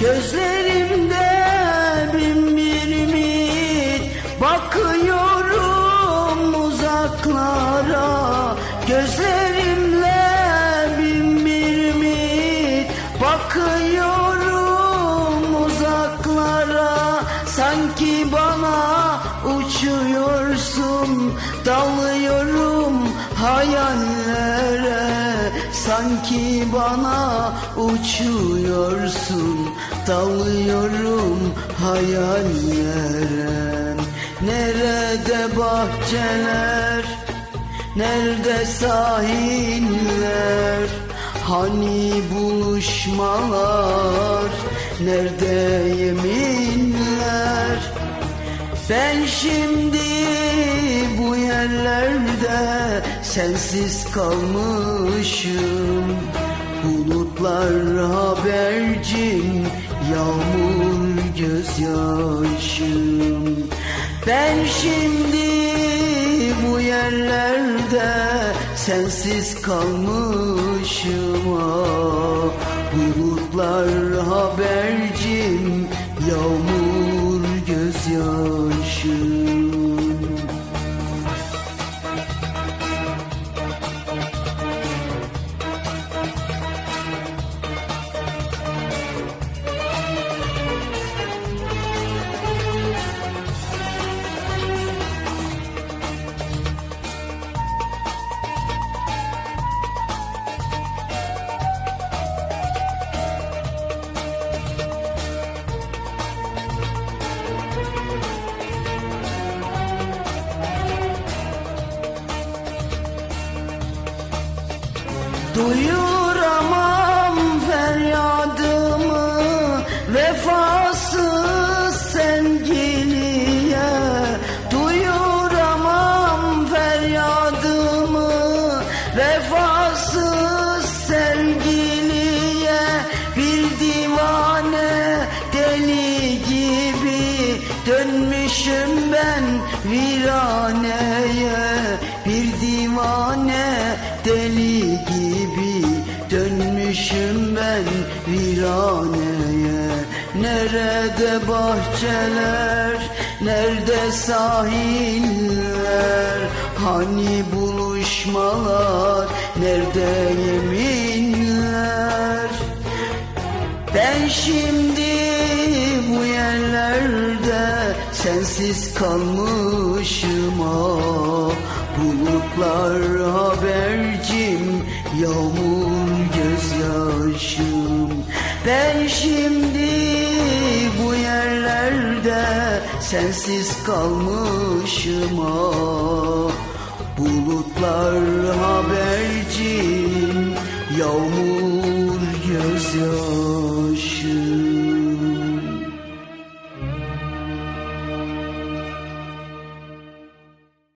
Gözlerimde bin bir ümit. Bakıyorum uzaklara. Gözlerimle Sanki bana uçuyorsun Dalıyorum hayallere. Sanki bana uçuyorsun Dalıyorum hayallere. Nerede bahçeler Nerede sahiller? Hani buluşmalar Nerede yeminler ben şimdi bu yerlerde sensiz kalmışım. Bulutlar habercim, yağmur gözyaşım. Ben şimdi bu yerlerde sensiz kalmışım. Ah Bulutlar habercim, Duyuramam feryadımı Vefasız sevgiliye. Duyuramam feryadımı Vefasız sevgiliye. Bir divane deli gibi Dönmüşüm ben viraneye viraneye Nerede bahçeler, nerede sahiller? Hani buluşmalar, nerede yeminler? Ben şimdi bu yerlerde sensiz kalmışım ah Bulutlar habercim, Ben şimdi bu yerlerde sensiz kalmışım ah. Bulutlar